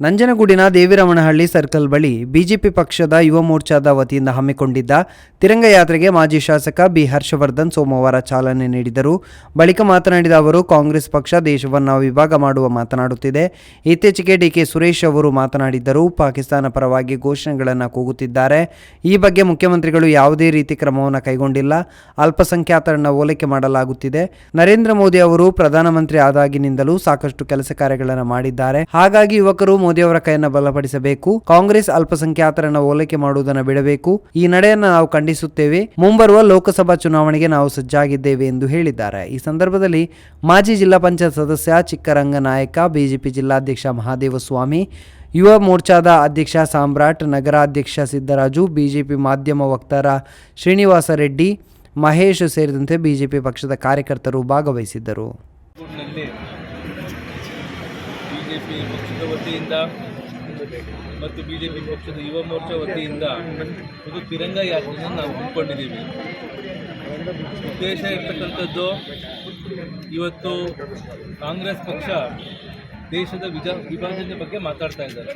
ನಂಜನಗೂಡಿನ ದೇವಿರಮಣಹಳ್ಳಿ ಸರ್ಕಲ್ ಬಳಿ ಬಿಜೆಪಿ ಪಕ್ಷದ ಯುವ ಮೋರ್ಚಾದ ವತಿಯಿಂದ ಹಮ್ಮಿಕೊಂಡಿದ್ದ ತಿರಂಗ ಯಾತ್ರೆಗೆ ಮಾಜಿ ಶಾಸಕ ಬಿ ಹರ್ಷವರ್ಧನ್ ಸೋಮವಾರ ಚಾಲನೆ ನೀಡಿದರು. ಬಳಿಕ ಮಾತನಾಡಿದ ಅವರು, ಕಾಂಗ್ರೆಸ್ ಪಕ್ಷ ದೇಶವನ್ನು ವಿಭಾಗ ಮಾಡುವ ಮಾತನಾಡುತ್ತಿದೆ. ಇತ್ತೀಚೆಗೆ ಡಿಕೆ ಸುರೇಶ್ ಅವರು ಮಾತನಾಡಿದ್ದರು, ಪಾಕಿಸ್ತಾನ ಪರವಾಗಿ ಘೋಷಣೆಗಳನ್ನು ಕೂಗುತ್ತಿದ್ದಾರೆ. ಈ ಬಗ್ಗೆ ಮುಖ್ಯಮಂತ್ರಿಗಳು ಯಾವುದೇ ರೀತಿ ಕ್ರಮವನ್ನು ಕೈಗೊಂಡಿಲ್ಲ. ಅಲ್ಪಸಂಖ್ಯಾತರನ್ನು ಓಲೈಕೆ ಮಾಡಲಾಗುತ್ತಿದೆ. ನರೇಂದ್ರ ಮೋದಿ ಅವರು ಪ್ರಧಾನಮಂತ್ರಿ ಆದಾಗಿನಿಂದಲೂ ಸಾಕಷ್ಟು ಕೆಲಸ ಕಾರ್ಯಗಳನ್ನು ಮಾಡಿದ್ದಾರೆ. ಹಾಗಾಗಿ ಯುವಕರು ಮೋದಿ ಅವರ ಕೈಯನ್ನು ಬಲಪಡಿಸಬೇಕು. ಕಾಂಗ್ರೆಸ್ ಅಲ್ಪಸಂಖ್ಯಾತರನ್ನು ಓಲೈಕೆ ಮಾಡುವುದನ್ನು ಬಿಡಬೇಕು. ಈ ನಡೆಯನ್ನು ನಾವು ಖಂಡಿಸುತ್ತೇವೆ. ಮುಂಬರುವ ಲೋಕಸಭಾ ಚುನಾವಣೆಗೆ ನಾವು ಸಜ್ಜಾಗಿದ್ದೇವೆ ಎಂದು ಹೇಳಿದ್ದಾರೆ. ಈ ಸಂದರ್ಭದಲ್ಲಿ ಮಾಜಿ ಜಿಲ್ಲಾ ಪಂಚಾಯತ್ ಸದಸ್ಯ ಚಿಕ್ಕರಂಗ ನಾಯಕ, ಬಿಜೆಪಿ ಜಿಲ್ಲಾಧ್ಯಕ್ಷ ಮಹಾದೇವಸ್ವಾಮಿ, ಯುವ ಮೋರ್ಚಾದ ಅಧ್ಯಕ್ಷ ಸಾಮ್ರಾಟ್, ನಗರಾಧ್ಯಕ್ಷ ಸಿದ್ದರಾಜು, ಬಿಜೆಪಿ ಮಾಧ್ಯಮ ವಕ್ತಾರ ಶ್ರೀನಿವಾಸ ರೆಡ್ಡಿ, ಮಹೇಶ್ ಸೇರಿದಂತೆ ಬಿಜೆಪಿ ಪಕ್ಷದ ಕಾರ್ಯಕರ್ತರು ಭಾಗವಹಿಸಿದ್ದರು. ಬಿಜೆಪಿ ಪಕ್ಷದ ವತಿಯಿಂದ ಮತ್ತು ಬಿ ಜೆ ಪಿ ಪಕ್ಷದ ಯುವ ಮೋರ್ಚಾ ವತಿಯಿಂದ ಒಂದು ತಿರಂಗ ಯಾತ್ರೆಯನ್ನು ನಾವು ಹಮ್ಮಿಕೊಂಡಿದ್ದೀವಿ. ಉದ್ದೇಶ ಇರ್ತಕ್ಕಂಥದ್ದು ಇವತ್ತು ಕಾಂಗ್ರೆಸ್ ಪಕ್ಷ ದೇಶದ ವಿಜ, ವಿಭಜನೆ ಬಗ್ಗೆ ಮಾತಾಡ್ತಾ ಇದ್ದಾರೆ.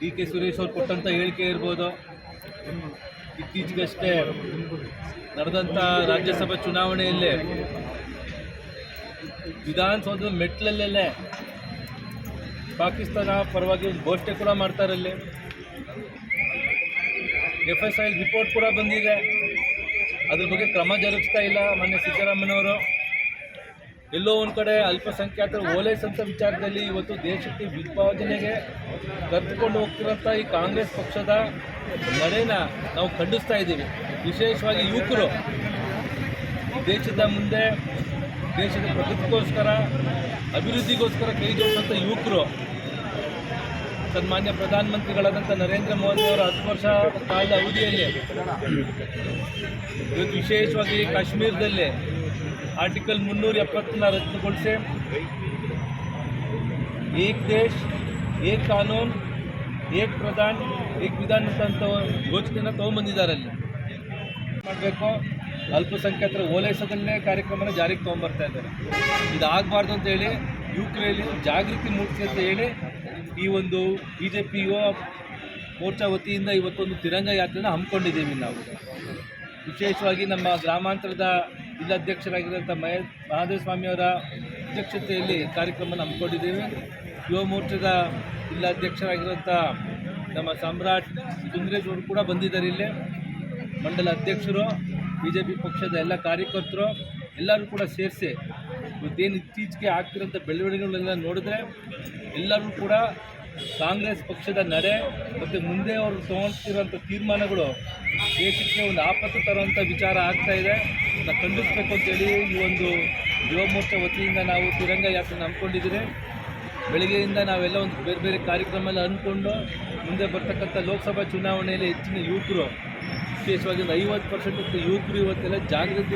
ಡಿ ಕೆ ಸುರೇಶ್ ಅವರು ಕೊಟ್ಟಂಥ ಹೇಳಿಕೆ ಇರ್ಬೋದು. ಇತ್ತೀಚೆಗಷ್ಟೇ ನಡೆದಂಥ ರಾಜ್ಯಸಭಾ ಚುನಾವಣೆಯಲ್ಲೇ ವಿಧಾನಸೌಧದ ಮೆಟ್ಲಲ್ಲೇ ಪಾಕಿಸ್ತಾನ ಪರವಾಗಿ ಒಂದು ಘೋಷಣೆ ಕೂಡ ಮಾಡ್ತಾರಲ್ಲಿ ಎಫ್ ಎಸ್ ಐ ರಿಪೋರ್ಟ್ ಕೂಡ ಬಂದಿದೆ. ಅದ್ರ ಬಗ್ಗೆ ಕ್ರಮ ಜರುಗಿಸ್ತಾ ಇಲ್ಲ ಮೊನ್ನೆ ಸಿದ್ದರಾಮಯ್ಯವರು ಎಲ್ಲೋ ಒಂದು ಕಡೆ ಅಲ್ಪಸಂಖ್ಯಾತರ ಓಲೈಸಂತ ವಿಚಾರದಲ್ಲಿ ಇವತ್ತು ದೇಶಕ್ಕೆ ವಿಭಜನೆಗೆ ಕರೆದುಕೊಂಡು ಹೋಗ್ತಿರೋಂಥ ಈ ಕಾಂಗ್ರೆಸ್ ಪಕ್ಷದ ನಡೆನ ನಾವು ಖಂಡಿಸ್ತಾ ಇದ್ದೀವಿ. ವಿಶೇಷವಾಗಿ ಯುವಕರು ದೇಶದ ಮುಂದೆ ದೇಶದ ಪ್ರಗತಿಗೋಸ್ಕರ, ಅಭಿವೃದ್ಧಿಗೋಸ್ಕರ ಕೈ ಜೋಡಿಸಂಥ ಯುವಕರು, ಸನ್ಮಾನ್ಯ ಪ್ರಧಾನಮಂತ್ರಿಗಳಾದಂಥ ನರೇಂದ್ರ ಮೋದಿ ಅವರ ಹತ್ತು ವರ್ಷ ಕಾಲದ ಅವಧಿಯಲ್ಲಿ, ಇವತ್ತು ವಿಶೇಷವಾಗಿ ಕಾಶ್ಮೀರದಲ್ಲಿ ಆರ್ಟಿಕಲ್ ಮುನ್ನೂರ ಎಪ್ಪತ್ತನ್ನ ರದ್ದುಗೊಳಿಸಿ, ಏಕ್ ದೇಶ್, ಏಕ್ ಕಾನೂನು, ಏಕ್ ಪ್ರಧಾನ್, ಏಕ್ ವಿಧಾನ ಅಂತ ಘೋಷಣೆನ ತೊಗೊಂಬಂದಿದ್ದಾರೆ ಅಲ್ಲಿ. ಮಾಡಬೇಕು. ಅಲ್ಪಸಂಖ್ಯಾತರ ಓಲೈಸೋದನ್ನೇ ಕಾರ್ಯಕ್ರಮನ ಜಾರಿಗೆ ತೊಗೊಂಬರ್ತಾ ಇದ್ದಾರೆ. ಇದಾಗಬಾರ್ದು ಅಂತ ಹೇಳಿ ಯುವಕರಲ್ಲಿ ಜಾಗೃತಿ ಮೂಡಿಸಿ ಅಂತ ಹೇಳಿ ಈ ಒಂದು B J P Yuva Morcha ವತಿಯಿಂದ ಇವತ್ತೊಂದು ತಿರಂಗ ಯಾತ್ರೆನ ಹಮ್ಮಿಕೊಂಡಿದ್ದೀವಿ ನಾವು. ವಿಶೇಷವಾಗಿ ನಮ್ಮ ಗ್ರಾಮಾಂತರದ ಜಿಲ್ಲಾಧ್ಯಕ್ಷರಾಗಿರುವಂಥ ಮಹೇ ಮಹಾದೇವ ಸ್ವಾಮಿಯವರ ಅಧ್ಯಕ್ಷತೆಯಲ್ಲಿ ಕಾರ್ಯಕ್ರಮನ ಹಮ್ಮಿಕೊಂಡಿದ್ದೀವಿ. ಯುವ ಮೋರ್ಚಾದ ಜಿಲ್ಲಾಧ್ಯಕ್ಷರಾಗಿರುವಂಥ ನಮ್ಮ ಸಾಮ್ರಾಟ್ ಸುಂದ್ರೇಶ್ ಅವರು ಕೂಡ ಬಂದಿದ್ದಾರೆ ಇಲ್ಲಿ. ಮಂಡಲ ಅಧ್ಯಕ್ಷರು ಬಿ ಜೆ ಪಿ ಪಕ್ಷದ ಎಲ್ಲ ಕಾರ್ಯಕರ್ತರು ಎಲ್ಲರೂ ಕೂಡ ಸೇರಿಸಿ ಇವತ್ತೇನು ಇತ್ತೀಚೆಗೆ ಆಗ್ತಿರೋಂಥ ಬೆಳವಣಿಗೆಗಳನ್ನೆಲ್ಲ ನೋಡಿದ್ರೆ ಎಲ್ಲರೂ ಕೂಡ ಕಾಂಗ್ರೆಸ್ ಪಕ್ಷದ ನಡೆ ಮತ್ತು ಮುಂದೆ ಅವರು ತೊಗೊಳ್ತಿರೋಂಥ ತೀರ್ಮಾನಗಳು ದೇಶಕ್ಕೆ ಒಂದು ಆಪತ್ತು ತರುವಂಥ ವಿಚಾರ ಆಗ್ತಾ ಇದೆ. ಅದನ್ನು ಖಂಡಿಸಬೇಕು ಅಂತೇಳಿ ಈ ಒಂದು ಯುವ ವತಿಯಿಂದ ನಾವು ತಿರಂಗ ಯಾತ್ರೆ ಹಮ್ಮಿಕೊಂಡಿದ್ದೀರಿ. ಬೆಳಗ್ಗೆಯಿಂದ ನಾವೆಲ್ಲ ಒಂದು ಬೇರೆ ಬೇರೆ ಕಾರ್ಯಕ್ರಮ ಎಲ್ಲ ಅಂದ್ಕೊಂಡು ಮುಂದೆ ಬರ್ತಕ್ಕಂಥ ಲೋಕಸಭಾ ಚುನಾವಣೆಯಲ್ಲಿ ಹೆಚ್ಚಿನ ಯುವಕರು ವಿಶೇಷವಾಗಿ ಒಂದು ಐವತ್ತು ಪರ್ಸೆಂಟ್ ಯುವಕರು ಇವತ್ತೆಲ್ಲ ಜಾಗೃತಿ